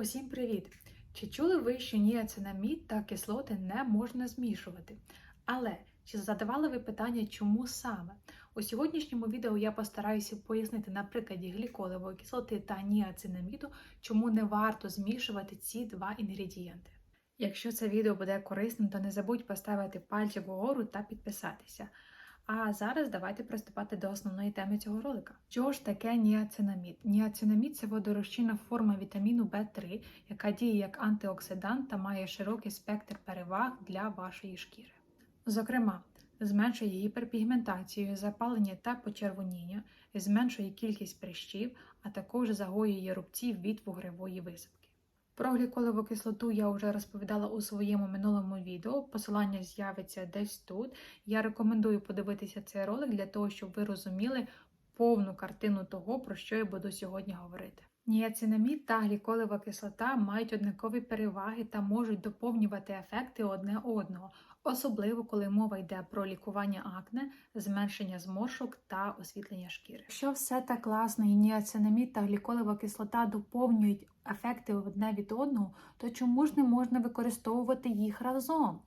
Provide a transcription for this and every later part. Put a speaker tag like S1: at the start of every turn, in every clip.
S1: Усім привіт! Чи чули ви, що ніацинамід та кислоти не можна змішувати? Але чи задавали ви питання, чому саме? У сьогоднішньому відео я постараюся пояснити на прикладі гліколевої кислоти та ніацинаміду, чому не варто змішувати ці два інгредієнти. Якщо це відео буде корисним, то не забудь поставити пальчик вгору та підписатися. А зараз давайте приступати до основної теми цього ролика. Що ж таке ніацинамід? Ніацинамід це водорозчинна форма вітаміну В3, яка діє як антиоксидант та має широкий спектр переваг для вашої шкіри. Зокрема, зменшує гіперпігментацію, запалення та почервоніння, зменшує кількість прищів, а також загоює рубці від вугревої висипки. Про гліколеву кислоту я вже розповідала у своєму минулому відео. Посилання з'явиться десь тут. Я рекомендую подивитися цей ролик для того, щоб ви розуміли повну картину того, про що я буду сьогодні говорити. Ніацинамід та гліколева кислота мають однакові переваги та можуть доповнювати ефекти одне одного, особливо коли мова йде про лікування акне, зменшення зморшок та освітлення шкіри. Якщо все так класно, і ніацинамід та гліколева кислота доповнюють ефекти одне від одного, то чому ж не можна використовувати їх разом?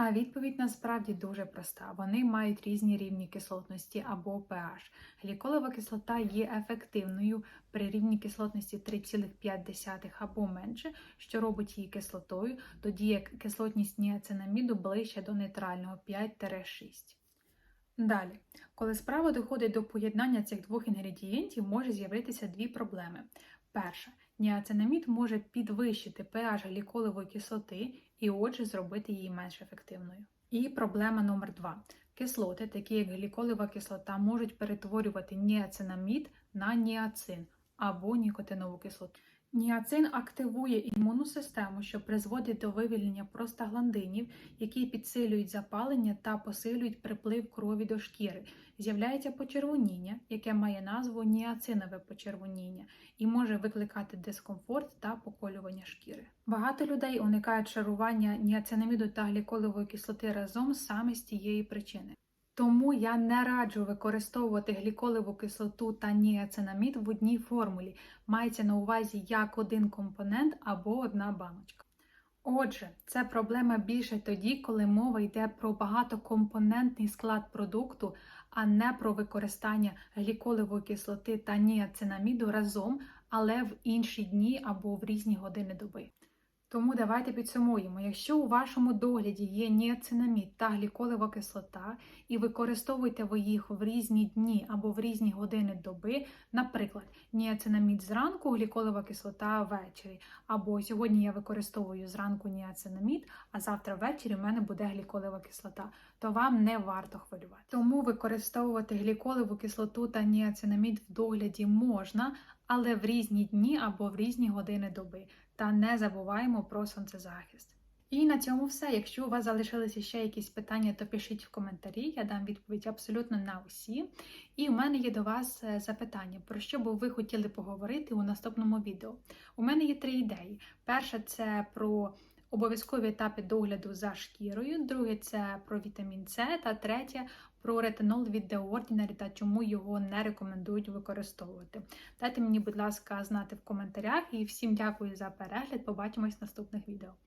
S1: А відповідь насправді дуже проста. Вони мають різні рівні кислотності або pH. Гліколева кислота є ефективною при рівні кислотності 3,5 або менше, що робить її кислотою, тоді як кислотність ніацинаміду ближче до нейтрального 5-6. Далі, коли справа доходить до поєднання цих двох інгредієнтів, може з'явитися дві проблеми. Перша, ніацинамід може підвищити pH гліколевої кислоти і, отже, зробити її менш ефективною. І проблема номер два. Кислоти, такі як гліколева кислота, можуть перетворювати ніацинамід на ніацин або нікотинову кислоту. Ніацин активує імунну систему, що призводить до вивільнення простагландинів, які підсилюють запалення та посилюють приплив крові до шкіри. З'являється почервоніння, яке має назву ніацинове почервоніння, і може викликати дискомфорт та поколювання шкіри. Багато людей уникають шарування ніацинаміду та гліколевої кислоти разом саме з тієї причини. Тому я не раджу використовувати гліколеву кислоту та ніацинамід в одній формулі. Мається на увазі як один компонент або одна баночка. Отже, це проблема більше тоді, коли мова йде про багатокомпонентний склад продукту, а не про використання гліколевої кислоти та ніацинаміду разом, але в інші дні або в різні години доби. Тому давайте підсумуємо, якщо у вашому догляді є ніацинамід та гліколева кислота, і використовуєте ви їх в різні дні або в різні години доби, наприклад, ніацинамід зранку, гліколева кислота ввечері, або сьогодні я використовую зранку ніацинамід, а завтра ввечері в мене буде гліколева кислота, то вам не варто хвилювати. Тому використовувати гліколеву кислоту та ніацинамід в догляді можна, але в різні дні або в різні години доби. Та не забуваємо про сонцезахист. І на цьому все. Якщо у вас залишилися ще якісь питання, то пишіть в коментарі, я дам відповідь абсолютно на усі. І у мене є до вас е, запитання, про що би ви хотіли поговорити у наступному відео. У мене є три ідеї. Перша це про обов'язкові етапи догляду за шкірою, друге це про вітамін С, та третє про ретинол від The Ordinary та чому його не рекомендують використовувати. Дайте мені, будь ласка, знати в коментарях і всім дякую за перегляд. Побачимось в наступних відео.